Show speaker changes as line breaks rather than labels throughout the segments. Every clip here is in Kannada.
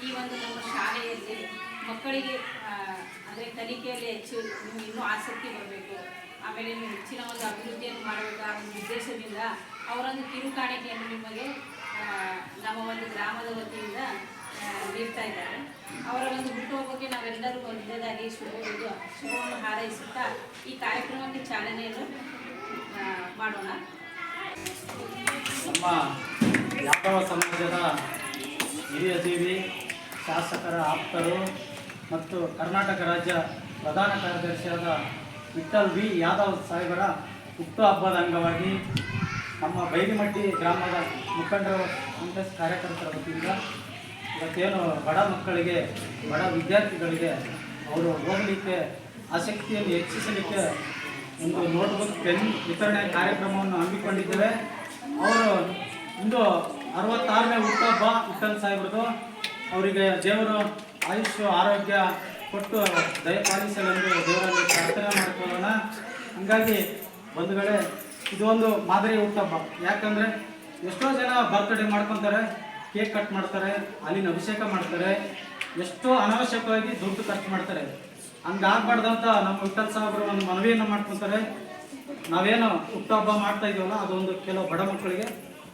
ಈ ಒಂದು ನಮ್ಮ ಶಾಲೆಯಲ್ಲಿ ಮಕ್ಕಳಿಗೆ ಆ, ಅಂದರೆ ಕಲಿಕೆಯಲ್ಲಿ ಹೆಚ್ಚು ನಿಮ್ಗೆ ಇನ್ನೂ ಆಸಕ್ತಿ ಬರಬೇಕು ಆಮೇಲೆ ಹೆಚ್ಚಿನ ಒಂದು ಅಭಿವೃದ್ಧಿಯನ್ನು ಮಾಡಬೇಕು ಆ ಒಂದು ಉದ್ದೇಶದಿಂದ ಅವರೊಂದು ಕಿರುಕಾಣಿಕೆಯನ್ನು ನಿಮಗೆ ನಮ್ಮ ಒಂದು ಗ್ರಾಮದ ವತಿಯಿಂದ ನೀಡ್ತಾ ಇದ್ದಾರೆ. ಅವರ ಒಂದು ಹುಟ್ಟುಹಬ್ಬಕ್ಕೆ ನಾವೆಲ್ಲರೂ ಒಂದೇದಾಗಿ ಶುಭ ಶುಭವನ್ನು ಹಾರೈಸುತ್ತಾ ಈ ಕಾರ್ಯಕ್ರಮಕ್ಕೆ ಚಾಲನೆಯನ್ನು ಮಾಡೋಣ.
ನಮ್ಮ ಯಾದವ ಸಮಾಜದ ಹಿರಿಯ ಜೀವಿ ಶಾಸಕರ ಆಪ್ತರು ಮತ್ತು ಕರ್ನಾಟಕ ರಾಜ್ಯ ಪ್ರಧಾನ ಕಾರ್ಯದರ್ಶಿಯಾದ ವಿಠಲ್ ವಿ ಯಾದವ್ ಸಾಹೇಬರ ಹುಟ್ಟುಹಬ್ಬದ ಅಂಗವಾಗಿ ನಮ್ಮ ಬೈಲಿಮಟ್ಟಿ ಗ್ರಾಮದ ಮುಖಂಡರ, ಕಾಂಗ್ರೆಸ್ ಕಾರ್ಯಕರ್ತರ ವತಿಯಿಂದ ಇವತ್ತೇನು ಬಡ ಮಕ್ಕಳಿಗೆ, ಬಡ ವಿದ್ಯಾರ್ಥಿಗಳಿಗೆ ಅವರು ಓದಲಿಕ್ಕೆ ಆಸಕ್ತಿಯನ್ನು ಹೆಚ್ಚಿಸಲಿಕ್ಕೆ ಒಂದು ನೋಟ್ಬುಕ್ ಪೆನ್ ವಿತರಣೆ ಕಾರ್ಯಕ್ರಮವನ್ನು ಹಮ್ಮಿಕೊಂಡಿದ್ದೇವೆ. ಅವರು ಇಂದು ಅರವತ್ತಾರನೇ ಹುಟ್ಟುಹಬ್ಬ ವಿಠಲ್ ಸಾಹೇಬ್ರದ್ದು ಅವರಿಗೆ ದೇವರು ಆಯುಷ್ಯ ಆರೋಗ್ಯ ಕೊಟ್ಟು ದಯಪಾಲಿಸಲೆಂದು ದೇವರಲ್ಲಿ ಪ್ರಾರ್ಥನೆ ಮಾಡಿಕೊಳ್ಳೋಣ. ಹಂಗಾಗಿ ಬಂಧುಗಳೇ ಇದೊಂದು ಮಾದರಿ ಹುಟ್ಟುಹಬ್ಬ. ಯಾಕಂದರೆ ಎಷ್ಟೋ ಜನ ಬರ್ತ್ಡೇ ಮಾಡ್ಕೊತಾರೆ ಕೇಕ್ ಕಟ್ ಮಾಡ್ತಾರೆ, ಅಲ್ಲಿನ ಅಭಿಷೇಕ ಮಾಡ್ತಾರೆ, ಎಷ್ಟೋ ಅನಾವಶ್ಯಕವಾಗಿ ದುಡ್ಡು ಖರ್ಚು ಮಾಡ್ತಾರೆ. ಹಂಗಾಗ್ಬಾರ್ದಂತ ನಮ್ಮ ವಿಠಲ್ ಸಾಹೇಬರು ಒಂದು ಮನವಿಯನ್ನು ಮಾಡ್ಕೊತಾರೆ. ನಾವೇನು ಹುಟ್ಟುಹಬ್ಬ ಮಾಡ್ತಾ ಇದೀವಲ್ಲ, ಅದೊಂದು ಕೆಲವು ಬಡ ಮಕ್ಕಳಿಗೆ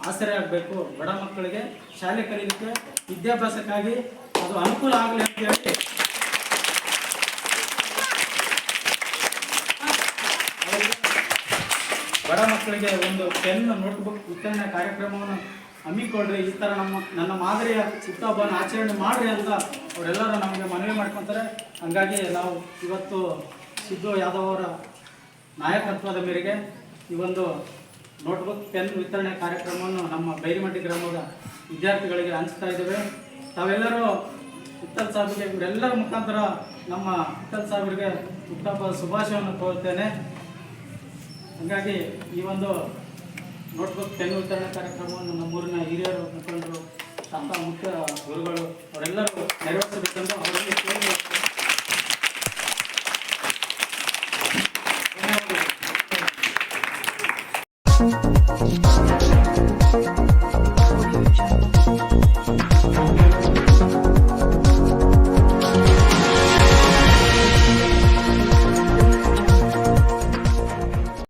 ಆಸರೆ ಆಗಬೇಕು. ಬಡ ಮಕ್ಕಳಿಗೆ ಶಾಲೆ ಕಲೀಲಿಕ್ಕೆ ವಿದ್ಯಾಭ್ಯಾಸಕ್ಕಾಗಿ ಅದು ಅನುಕೂಲ ಆಗಲಿ ಅಂತ ಹೇಳಿ ಅವರಿಗೆ ಬಡ ಮಕ್ಕಳಿಗೆ ಒಂದು ಪೆನ್ ನೋಟ್ಬುಕ್ ವಿತರಣೆ ಕಾರ್ಯಕ್ರಮವನ್ನು ಹಮ್ಮಿಕೊಡ್ರಿ ಈ ಥರ ನಮ್ಮ, ನನ್ನ ಮಾದರಿಯ ಹುಟ್ಟಹಬ್ಬನ ಆಚರಣೆ ಮಾಡಿರಿ ಅಂತ ಅವರೆಲ್ಲರೂ ನಮಗೆ ಮನವಿ ಮಾಡ್ಕೊತಾರೆ. ಹಂಗಾಗಿ ನಾವು ಇವತ್ತು ಸಿದ್ದು ಯಾದವ್ ಅವರ ನಾಯಕತ್ವದ ಮೇರೆಗೆ ಈ ಒಂದು ನೋಟ್ಬುಕ್ ಪೆನ್ ವಿತರಣೆ ಕಾರ್ಯಕ್ರಮವನ್ನು ನಮ್ಮ ಬೈರಿಮಟ್ಟಿ ಗ್ರಾಮದ ವಿದ್ಯಾರ್ಥಿಗಳಿಗೆ ಹಂಚ್ತಾ ಇದ್ದೇವೆ. ತಾವೆಲ್ಲರೂ ವಿಠಲ್ ಸಾಹೇಬ್ಗೆ ಇವರೆಲ್ಲರ ಮುಖಾಂತರ ನಮ್ಮ ವಿಠಲ್ ಸಾಹೇಬ್ರಿಗೆ ಹುಟ್ಟಹಬ್ಬದ ಶುಭಾಶಯವನ್ನು ಕೋರುತ್ತೇನೆ. ಹಾಗಾಗಿ ಈ ಒಂದು ನೋಟ್ಬುಕ್ ಪೆನ್ ವಿತರಣೆ ಕಾರ್ಯಕ್ರಮವನ್ನು ನಮ್ಮೂರಿನ ಹಿರಿಯರು, ಮುಖಂಡರು ತಮ್ಮ ಮುಖ್ಯ ಗುರುಗಳು ಅವರೆಲ್ಲರೂ ನೆರವೇರಿಸಬೇಕೆಂದು ಅವರಲ್ಲಿ ಕೇಳಿ ಧನ್ಯವಾದಗಳು.